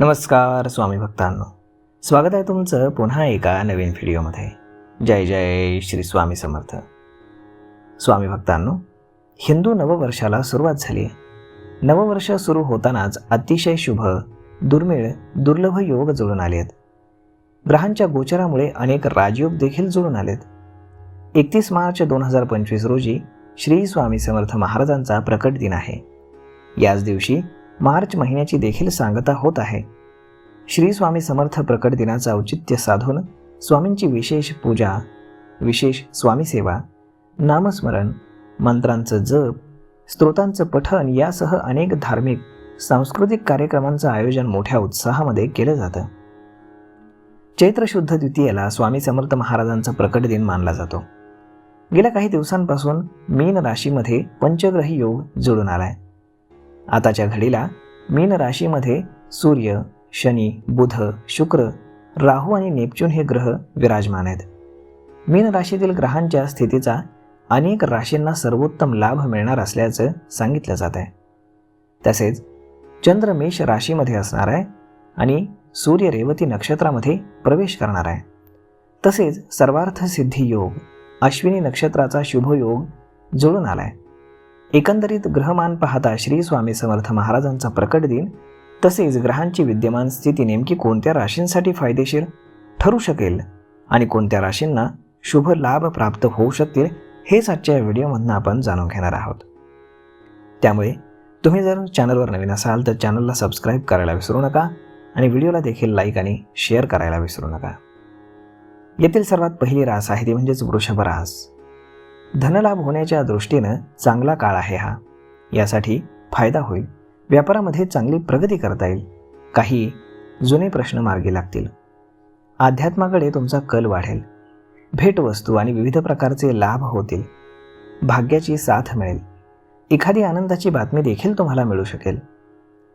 नमस्कार स्वामी भक्तांनो. स्वागत आहे तुमचं पुन्हा एका नवीन व्हिडिओमध्ये. जय जय श्री स्वामी समर्थ. स्वामी भक्तांनो हिंदू नववर्षाला सुरुवात झाली नववर्ष सुरू होतानाच अतिशय शुभ दुर्मिळ दुर्लभ योग जुळून आलेत. ग्रहांच्या गोचरामुळे अनेक राजयोग देखील जुळून आलेत. एकतीस मार्च दोन हजार पंचवीस रोजी श्री स्वामी समर्थ महाराजांचा प्रकट दिन आहे. याच दिवशी मार्च महिन्याची देखील सांगता होत आहे. श्री स्वामी समर्थ प्रकट दिनाचं औचित्य साधून स्वामींची विशेष पूजा विशेष स्वामी सेवा नामस्मरण मंत्रांचं जप स्त्रोतांचं पठण यासह अनेक धार्मिक सांस्कृतिक कार्यक्रमांचं आयोजन मोठ्या उत्साहामध्ये केलं जातं. चैत्र शुद्ध द्वितीयेला स्वामी समर्थ महाराजांचा प्रकट दिन मानला जातो. गेल्या काही दिवसांपासून मीन राशीमध्ये पंचग्रही योग जुळून आलाय. आताच्या घडीला मीन राशीमध्ये सूर्य शनी बुध शुक्र राहू आणि नेपच्यून हे ग्रह विराजमान आहेत. मीन राशीतील ग्रहांच्या स्थितीचा अनेक राशींना सर्वोत्तम लाभ मिळणार असल्याचं सांगितलं जात आहे. तसेच चंद्र मेष राशीमध्ये असणार आहे आणि सूर्य रेवती नक्षत्रामध्ये प्रवेश करणार आहे. तसेच सर्वार्थ सिद्धी योग अश्विनी नक्षत्राचा शुभ योग जुळून आहे एकंदरीत ग्रहमान पाहता श्री स्वामी समर्थ महाराजांचा प्रकट दिन तसेच ग्रहांची विद्यमान स्थिती नेमकी कोणत्या राशींसाठी फायदेशीर ठरू शकेल आणि कोणत्या राशींना शुभ लाभ प्राप्त होऊ शकतील हेच आजच्या या व्हिडिओमधनं आपण जाणून घेणार आहोत. त्यामुळे तुम्ही जर चॅनलवर नवीन असाल तर चॅनलला सबस्क्राईब करायला विसरू नका आणि व्हिडिओला देखील लाईक आणि शेअर करायला विसरू नका. येथील सर्वात पहिली रास आहे ती म्हणजेच वृषभ रास. धनलाभ होण्याच्या दृष्टीनं चांगला काळ आहे हा. यासाठी फायदा होईल. व्यापारामध्ये चांगली प्रगती करता येईल. काही जुने प्रश्न मार्गी लागतील. अध्यात्माकडे तुमचा कल वाढेल. भेटवस्तू आणि विविध प्रकारचे लाभ होतील. भाग्याची साथ मिळेल. एखादी आनंदाची बातमी देखील तुम्हाला मिळू शकेल.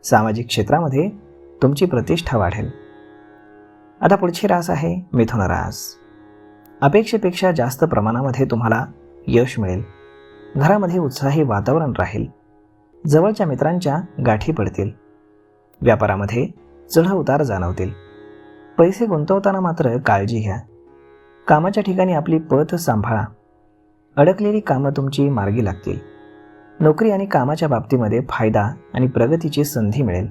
सामाजिक क्षेत्रामध्ये तुमची प्रतिष्ठा वाढेल. आता पुढची रास आहे मिथुन रास. अपेक्षेपेक्षा जास्त प्रमाणामध्ये तुम्हाला यश मिळेल. घरामध्ये उत्साही वातावरण राहील. जवळच्या मित्रांच्या गाठी पडतील. व्यापारामध्ये चढउतार जाणवतील. पैसे गुंतवताना मात्र काळजी घ्या. कामाच्या ठिकाणी आपली पत सांभाळा. अडकलेली कामं तुमची मार्गी लागतील. नोकरी आणि कामाच्या बाबतीमध्ये फायदा आणि प्रगतीची संधी मिळेल.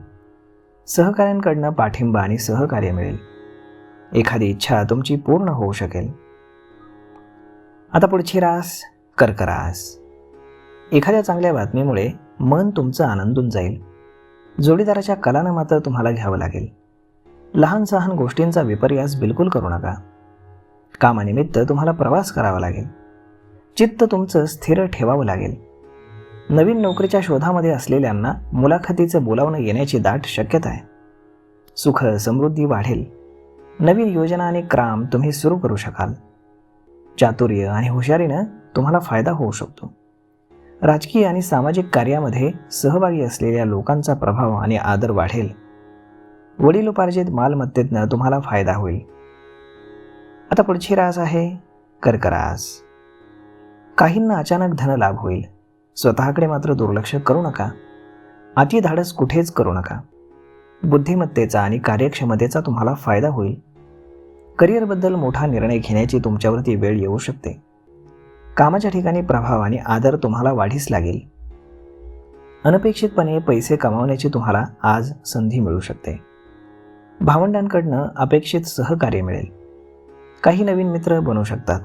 सहकाऱ्यांकडनं पाठिंबा आणि सहकार्य मिळेल. एखादी इच्छा तुमची पूर्ण होऊ शकेल. आता पुढची रास. कर्करास. एखाद्या चांगल्या बातमीमुळे मन तुमचं आनंदून जाईल. जोडीदाराच्या कलानं मात्र तुम्हाला घ्यावं लागेल. लहान सहान गोष्टींचा विपर्यास बिलकुल करू नका. कामानिमित्त तुम्हाला प्रवास करावा लागेल. चित्त तुमचं स्थिर ठेवावं लागेल. नवीन नोकरीच्या शोधामध्ये असलेल्यांना मुलाखतीचं बोलावणं येण्याची दाट शक्यता आहे. सुख समृद्धी वाढेल. नवीन योजना आणि क्राम तुम्ही सुरू करू शकाल. चातुर्य आणि हुशारीनं तुम्हाला फायदा होऊ शकतो. राजकीय आणि सामाजिक कार्यामध्ये सहभागी असलेल्या लोकांचा प्रभाव आणि आदर वाढेल. वडिलोपार्जित मालमत्तेतनं तुम्हाला फायदा होईल. आता पुढची रास आहे कर्करास. काहींना अचानक धनलाभ होईल. स्वतःकडे मात्र दुर्लक्ष करू नका. अति धाडस कुठेच करू नका. बुद्धिमत्तेचा आणि कार्यक्षमतेचा तुम्हाला फायदा होईल. करिअरबद्दल मोठा निर्णय घेण्याची तुमच्यावरती वेळ येऊ शकते. कामाच्या ठिकाणी प्रभाव आणि आदर तुम्हाला वाढीस लागेल. अनपेक्षितपणे पैसे कमावण्याची तुम्हाला आज संधी मिळू शकते. भावंडांकडनं अपेक्षित सहकार्य मिळेल. काही नवीन मित्र बनू शकतात.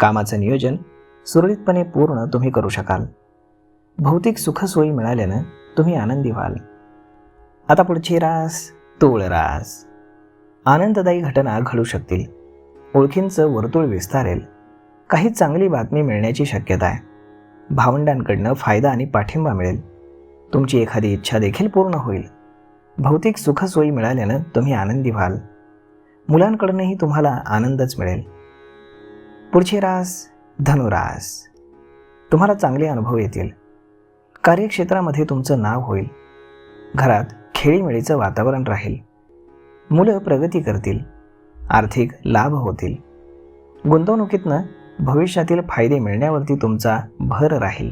कामाचं नियोजन सुरळीतपणे पूर्ण तुम्ही करू शकाल. भौतिक सुखसोयी मिळाल्यानं तुम्ही आनंदी व्हाल. आता पुढची रास तोळ रास. आनंददायी घटना घडू शकतील. ओळखींचं वर्तुळ विस्तारेल. काही चांगली बातमी मिळण्याची शक्यता आहे. भावंडांकडनं फायदा आणि पाठिंबा मिळेल. तुमची एखादी इच्छा देखील पूर्ण होईल. भौतिक सुखसोयी मिळाल्यानं तुम्ही आनंदी व्हाल. मुलांकडूनही तुम्हाला आनंदच मिळेल. पुढची रास धनुरास. तुम्हाला चांगले अनुभव येतील. कार्यक्षेत्रामध्ये तुमचं नाव होईल. घरात खेळीमेळीचं वातावरण राहील. मुलं प्रगती करतील आर्थिक लाभ होतील. गुंतवणुकीतनं भविष्यातील फायदे मिळण्यावरती तुमचा भर राहील.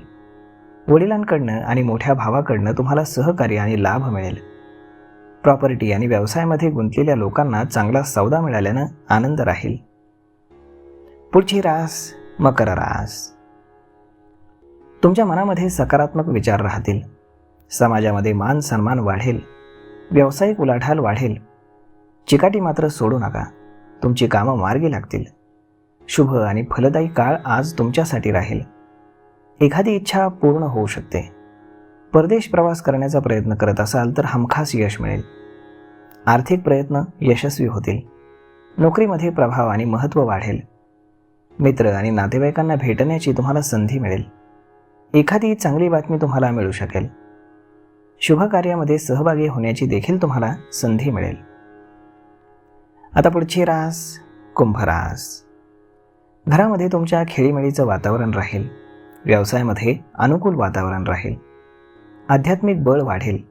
वडिलांकडनं आणि मोठ्या भावाकडनं तुम्हाला सहकार्य आणि लाभ मिळेल. प्रॉपर्टी आणि व्यवसायामध्ये गुंतलेल्या लोकांना चांगला सौदा मिळाल्यानं आनंद राहील. पुढची रास मकर रास. तुमच्या मनामध्ये सकारात्मक विचार राहतील. समाजामध्ये मान सन्मान वाढेल. व्यावसायिक उलाढाल वाढेल. चिकाटी मात्र सोडू नका. तुमची कामं मार्गी लागतील. शुभ आणि फलदायी काळ आज तुमच्यासाठी राहील. एखादी इच्छा पूर्ण होऊ शकते. परदेश प्रवास करण्याचा प्रयत्न करत असाल तर हमखास यश मिळेल. आर्थिक प्रयत्न यशस्वी होतील. नोकरीमध्ये प्रभाव आणि महत्त्व वाढेल. मित्र आणि नातेवाईकांना भेटण्याची तुम्हाला संधी मिळेल. एखादी चांगली बातमी तुम्हाला मिळू शकेल. शुभ कार्यामध्ये सहभागी होण्याची देखील तुम्हाला संधी मिळेल. आता पुढची रास कुंभरास घरामध्ये तुमच्या खेळीमेळीचं वातावरण राहील. व्यवसायामध्ये अनुकूल वातावरण राहील. आध्यात्मिक बळ वाढेल.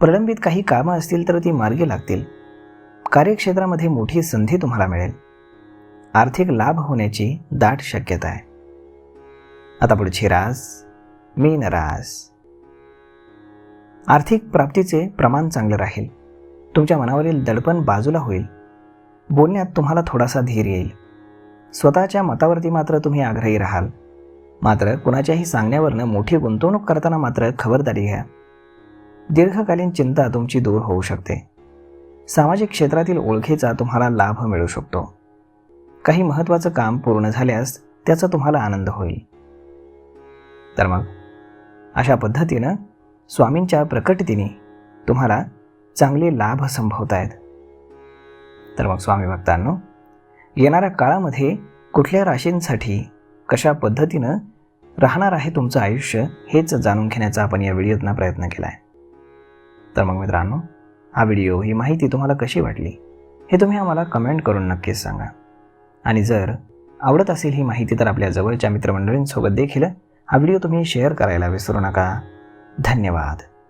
प्रलंबित काही कामं असतील तर ती मार्गी लागतील. कार्यक्षेत्रामध्ये मोठी संधी तुम्हाला मिळेल. आर्थिक लाभ होण्याची दाट शक्यता आहे. आता पुढची रास मीन रास. आर्थिक प्राप्तीचे प्रमाण चांगलं राहील. तुमच्या मनावरील दडपण बाजूला होईल. बोलण्यात तुम्हाला थोडासा धीर येईल. स्वतःच्या मतावरती मात्र तुम्ही आग्रही राहाल. मात्र कुणाच्याही सांगण्यावरनं मोठी गुंतवणूक करताना मात्र खबरदारी घ्या. दीर्घकालीन चिंता तुमची दूर होऊ शकते. सामाजिक क्षेत्रातील ओळखीचा तुम्हाला लाभ मिळू शकतो. काही महत्त्वाचं काम पूर्ण झाल्यास त्याचा तुम्हाला आनंद होईल. तर मग अशा पद्धतीनं स्वामींच्या प्रकटतीने तुम्हाला चांगले लाभ संभवत आहेत तर मग स्वामी भक्तांनो येणाऱ्या काळामध्ये कुठल्या राशींसाठी कशा पद्धतीनं राहणार आहे तुमचं आयुष्य हेच जाणून घेण्याचा आपण या व्हिडिओतनं प्रयत्न केला आहे तर मग मित्रांनो हा व्हिडिओ ही माहिती तुम्हाला कशी वाटली हे तुम्ही आम्हाला कमेंट करून नक्कीच सांगा. आणि जर आवडत असेल ही माहिती तर आपल्या जवळच्या मित्रमंडळींसोबत देखील हा व्हिडिओ तुम्ही शेअर करायला विसरू नका. धन्यवाद.